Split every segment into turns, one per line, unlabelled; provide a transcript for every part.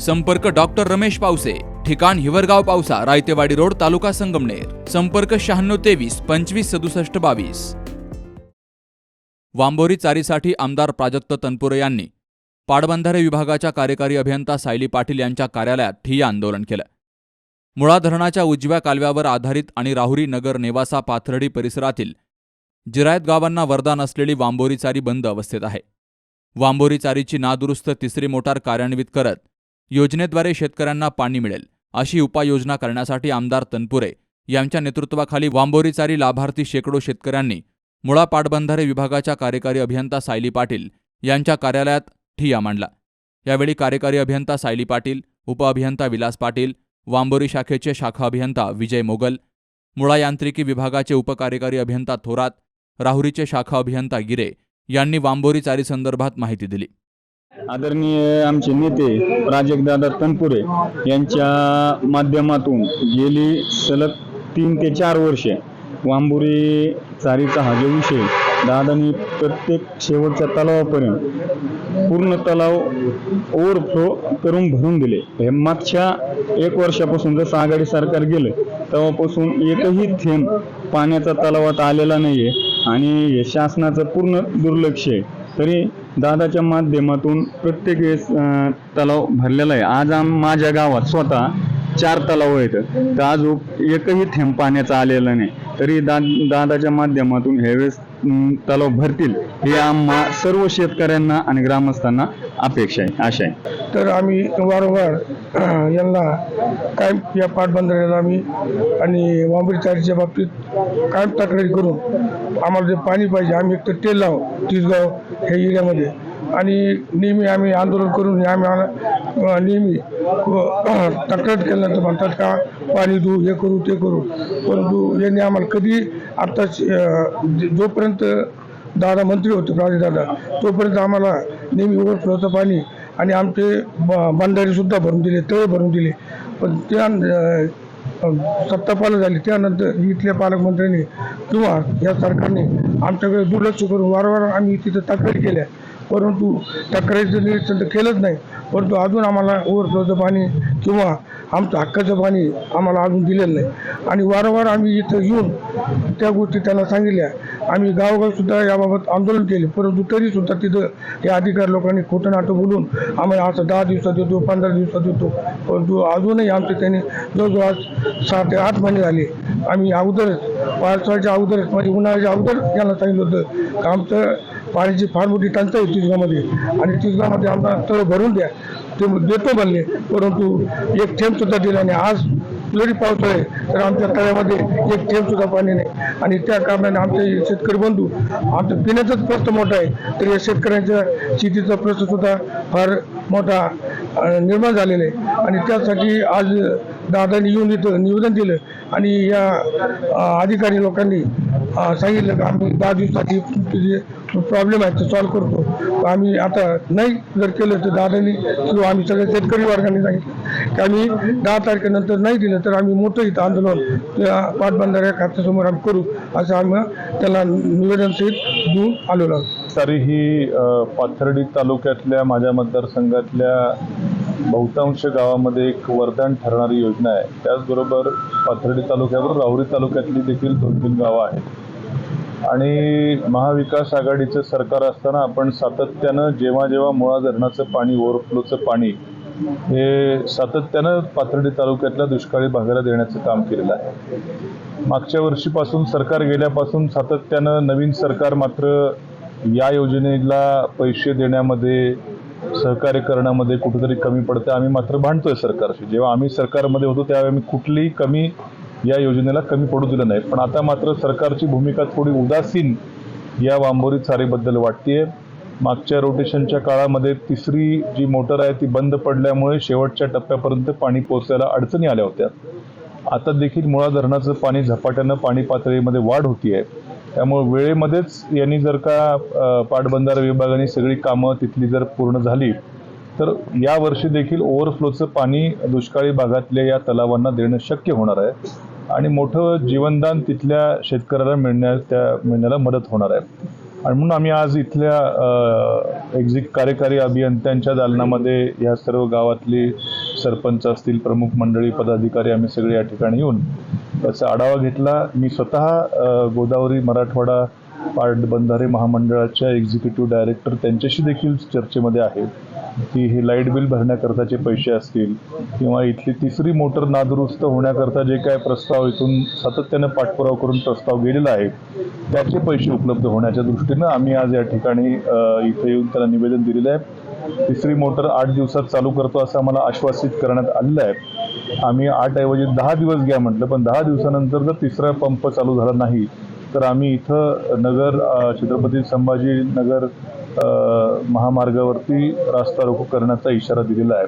संपर्क डॉक्टर रमेश पावसे ठिकाण हिवरगाव पावसा रायतेवाडी रोड तालुका संगमनेर. संपर्क शहाण्णव तेवीस पंचवीस सदुसष्ट बावीस. वांबोरी चारीसाठी आमदार प्राजक्त तनपुरे यांनी पाटबंधारे विभागाच्या कार्यकारी अभियंता सायली पाटील यांच्या कार्यालयात ठिय्या आंदोलन केलं. मुळा धरणाच्या उजव्या कालव्यावर आधारित आणि राहुरी नगर नेवासा पाथर्डी परिसरातील जिरायत गावांना वरदान असलेली वांबोरी चारी बंद अवस्थेत आहे. वांबोरी चारीची नादुरुस्त तिसरी मोटार कार्यान्वित करत योजनेद्वारे शेतकऱ्यांना पाणी मिळेल अशी उपाययोजना करण्यासाठी आमदार तनपुरे यांच्या नेतृत्वाखाली वांबोरीचारी लाभार्थी शेकडो शेतकऱ्यांनी मुळा पाटबंधारे विभागाच्या कार्यकारी अभियंता सायली पाटील यांच्या कार्यालयात ठिया मांडला. यावेळी कार्यकारी अभियंता सायली पाटील उपअभियंता विलास पाटील वांबोरी शाखेचे शाखा अभियंता विजय मोगल मुळा यांत्रिकी विभागाचे उपकार्यकारी अभियंता थोरात राहुरीचे शाखा अभियंता गिरे यांनी वांबोरी चारीसंदर्भात माहिती दिली.
आदरणीय आमचे नेते प्राजक्तदादा तनपुरे यांच्या माध्यमातून गेली सलग तीन ते चार वर्षे वांबुरी चारीचा हा जो विषय दादानी प्रत्येक शेवटच्या तलावापर्यंत पूर्ण तलाव ओव्हरफ्लो करून भरून दिले. हे मागच्या एक वर्षापासून जसं आघाडी सरकार गेलं तेव्हापासून एकही थेंब पाण्याचा तलावात आलेला नाहीये. आणि हे शासनाचं पूर्ण दुर्लक्ष आहे. तरी दादाच्या माध्यमातून प्रत्येक वेळेस तलाव भरलेला आहे. आज आम माझ्या गावात स्वतः चार तलाव आहेत. तर आज एकही थेंब पाण्याचा आलेला नाही. तरी दा दादाच्या माध्यमातून ह्यावेळेस तलाव भरतील हे आम्हा सर्व शेतकऱ्यांना आणि ग्रामस्थांना अपेक्षा आहे आशा आहे.
तर आम्ही वारंवार यांना कायम या पाटबंधाऱ्याला आम्ही आणि वांबरीचारीच्या बाबतीत कायम तक्रारी करून आम्हाला जे पाणी पाहिजे आम्ही एक तर तेलगाव तिसगाव हे एरियामध्ये. आणि नेहमी आम्ही आंदोलन करून आम्ही नेहमी तक्रार केल्यानंतर म्हणतात का पाणी देऊ हे करू ते करू. परंतु यांनी आम्हाला कधी आता जोपर्यंत दादा मंत्री होते दादा तोपर्यंत आम्हाला नेहमी ओव्हरफ्लोचं पाणी. आणि आमचे ब- भरून दिले तळे भरून दिले. पण त्या सत्ता पालक झाली. त्यानंतर इथल्या पालकमंत्र्यांनी किंवा या सरकारने आमच्याकडे दुर्लक्ष करून वारंवार आम्ही तिथं तक्रारी केल्या. परंतु तक्रारीचं निरीक्षण तर केलंच नाही. परंतु अजून आम्हाला ओव्हरफ्लोचं पाणी किंवा आमचं हक्काचं पाणी आम्हाला अजून दिलेलं नाही. आणि वारंवार आम्ही इथं येऊन त्या गोष्टी त्यांना सांगितल्या. आम्ही गावोगावसुद्धा याबाबत आंदोलन केले. परंतु तरीसुद्धा तिथं या अधिकारी लोकांनी खोटं नाटं बोलून आम्हाला असं दहा दिवसात देतो पंधरा दिवसात देतो. परंतु अजूनही आमचे त्यांनी जवळजवळ आज सहा ते आठ महिने झाले. आम्ही अगोदरच पावसाळ्याच्या अगोदरच म्हणजे उन्हाळ्याच्या अगोदर त्यांना सांगितलं होतं का आमचं पाण्याची फार मोठी टंचाई आहे तिसगामध्ये आणि तिसगामध्ये आमदार तळ भरून द्या. ते देतो म्हणले. परंतु एक थेंब सुद्धा दिला नाही. आज जरी पाऊस आहे तर आमच्या तळ्यामध्ये एक थेंब सुद्धा पाणी नाही. आणि त्या कारणाने आमचे शेतकरी बंधू आमचं पिण्याचाच प्रश्न मोठा आहे. तर या शेतकऱ्यांच्या शेतीचा प्रश्न सुद्धा फार मोठा निर्माण झालेला आहे. आणि त्यासाठी आज दादांनी येऊन इथं निवेदन दिलं. आणि या अधिकारी लोकांनी सांगितलं की आम्ही दहा दिवसाची जे प्रॉब्लेम आहे ते सॉल्व्ह करतो. आम्ही आता नाही जर केलं तर दादानी किंवा आम्ही सगळ्या शेतकरी वर्गाने सांगितलं. की आम्ही दहा तारखेनंतर नाही दिलं तर आम्ही मोठं इथं आंदोलन पाटबंधाऱ्या खात्यासमोर आम्ही करू असं आम्ही त्याला निवेदनसहित देऊन आलेलो आहोत.
ही पाथर्डी तालुक्यातल्या माझ्या मतदारसंघातल्या बहुतांश गावामध्ये एक वरदान ठरणारी योजना आहे. त्याचबरोबर पाथर्डी तालुक्यावर राहुरी तालुक्यातली देखील दोन तीन गावं आहेत. आणि महाविकास आघाडीचं सरकार असताना आपण सातत्यानं जेव्हा जेव्हा मुळा धरणाचं पाणी ओव्हरफ्लोचं पाणी हे सातत्यानं पाथर्डी तालुक्यातल्या दुष्काळी भागाला देण्याचं काम केलेलं आहे. मागच्या वर्षीपासून सरकार गेल्यापासून सातत्यानं नवीन सरकार मात्र या योजनेला पैसे देण्यामध्ये सहकार्य करण्यामध्ये कुठेतरी कमी पडतं. आम्ही मात्र भांडतोय सरकारशी. जेव्हा आम्ही सरकारमध्ये होतो त्यावेळी आम्ही कुठलीही कमी या योजनेला कमी पडू दिलं नाही. पण आता मात्र सरकारची भूमिका थोडी उदासीन या वांबोरी चारीबद्दल वाटते मागच्या रोटेशनच्या काळामध्ये तिसरी जी मोटर आहे ती बंद पडल्यामुळे शेवटच्या टप्प्यापर्यंत पाणी पोहोचायला अडचणी आल्या होत्या. आता देखील मुळा धरणाचं पाणी झपाट्यानं पाणी पातळीमध्ये वाढ होती आहे त्यामुळे वेळेमध्येच यांनी जर का अ, पाटबंधारा विभागाने सगळी कामं तिथली जर पूर्ण झाली तर या वर्षी देखील ओव्हरफ्लोचं पाणी दुष्काळी भागातल्या या तलावांना देणं शक्य होणार आहे आणि मोठं जीवनदान तिथल्या शेतकऱ्याला मिळण्या त्या मिळण्याला मदत होणार आहे. आणि म्हणून आम्ही आज इथल्या एक्झिक कार्यकारी अभियंत्यांच्या दालनामध्ये या सर्व गावातली सरपंच असतील प्रमुख मंडळी पदाधिकारी आम्ही सगळे या ठिकाणी येऊन त्याचा आढावा घेतला. मी स्वतः गोदावरी मराठवाडा पाटबंधारे महामंडळाच्या एक्झिक्युटिव्ह डायरेक्टर त्यांच्याशी देखील चर्चेमध्ये आहेत. की हे लाइट बिल भरण्याकरताचे पैसे असतील किंवा इथली तिसरी मोटर नादुरुस्त होण्याकरता जे काय प्रस्ताव इथून सातत्यानं पाठपुरावा करून प्रस्ताव गेलेला आहे त्याचे पैसे उपलब्ध होण्याच्या दृष्टीनं आम्ही आज या ठिकाणी इथे येऊन त्याला निवेदन दिलेलं आहे. तिसरी मोटर आठ दिवसात चालू करतो असं आम्हाला आश्वासित करण्यात आलेलं आहे. आम्ही आठ ऐवजी दहा दिवस घ्या म्हटलं पण दहा दिवसानंतर जर तिसरा पंप चालू झाला नाही तर आम्ही इथं नगर छत्रपती संभाजी नगर महामार्गावरती रास्ता रोको करण्याचा इशारा दिलेला आहे.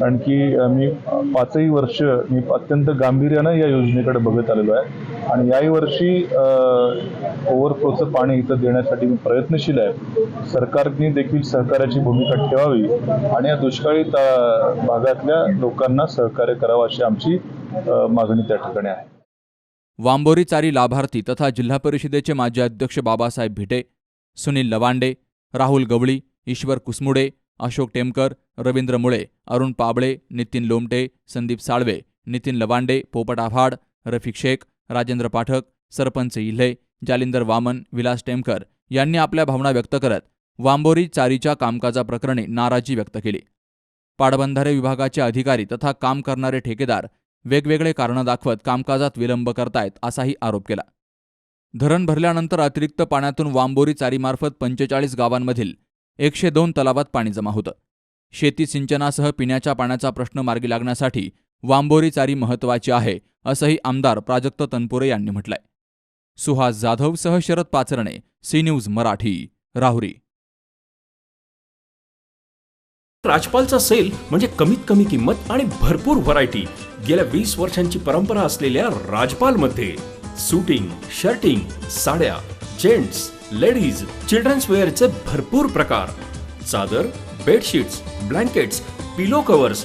कारण की आम्ही मी पाचही वर्ष मी अत्यंत गांभीर्यानं या योजनेकडे बघत आलेलो आहे. आणि याही वर्षी ओव्हरफ्लोचं पाणी इथं देण्यासाठी मी प्रयत्नशील आहे. सरकारने देखील सहकार्याची भूमिका ठेवावी आणि या दुष्काळी भागातल्या लोकांना सहकार्य करावं अशी आमची मागणी त्या ठिकाणी आहे.
वांबोरी चारी लाभार्थी तथा जिल्हा परिषदेचे माजी अध्यक्ष बाबासाहेब भिटे सुनील लवांडे राहुल गवळी ईश्वर कुसमुडे अशोक टेमकर रवींद्र मुळे अरुण पाबळे नितीन लोमटे संदीप साळवे नितीन लवांडे पोपट आव्हाड रफिक शेख राजेंद्र पाठक सरपंच इल्हे जालिंदर वामन विलास टेमकर यांनी आपल्या भावना व्यक्त करत वांबोरी चारीच्या कामकाजाप्रकरणी नाराजी व्यक्त केली. पाटबंधारे विभागाचे अधिकारी तथा काम करणारे ठेकेदार वेगवेगळे कारणं दाखवत कामकाजात विलंब करतायत असाही आरोप केला. धरण भरल्यानंतर अतिरिक्त पाण्यातून वांबोरी चारीमार्फत पंचेचाळीस गावांमधील एकशे दोन तलावात पाणी जमा होतं. शेती सिंचनासह पिण्याच्या पाण्याचा प्रश्न मार्गी लागण्यासाठी वांबोरी चारी महत्वाची आहे असंही आमदार प्राजक्त तनपुरे यांनी म्हटलंय. सुहास जाधवसह शरद पाचरणे सी न्यूज मराठी राहुरी.
राजपालचा सेल म्हणजे कमीत कमी किंमत आणि भरपूर व्हरायटी गेल्या वीस वर्षांची परंपरा असलेल्या राजपालमध्ये सुटिंग शर्टिंग साड्या जेंट्स लेडीज चिल्ड्रन्स वेअरचे भरपूर प्रकार. चादर बेडशीट्स ब्लँकेट्स पिलो कव्हर्स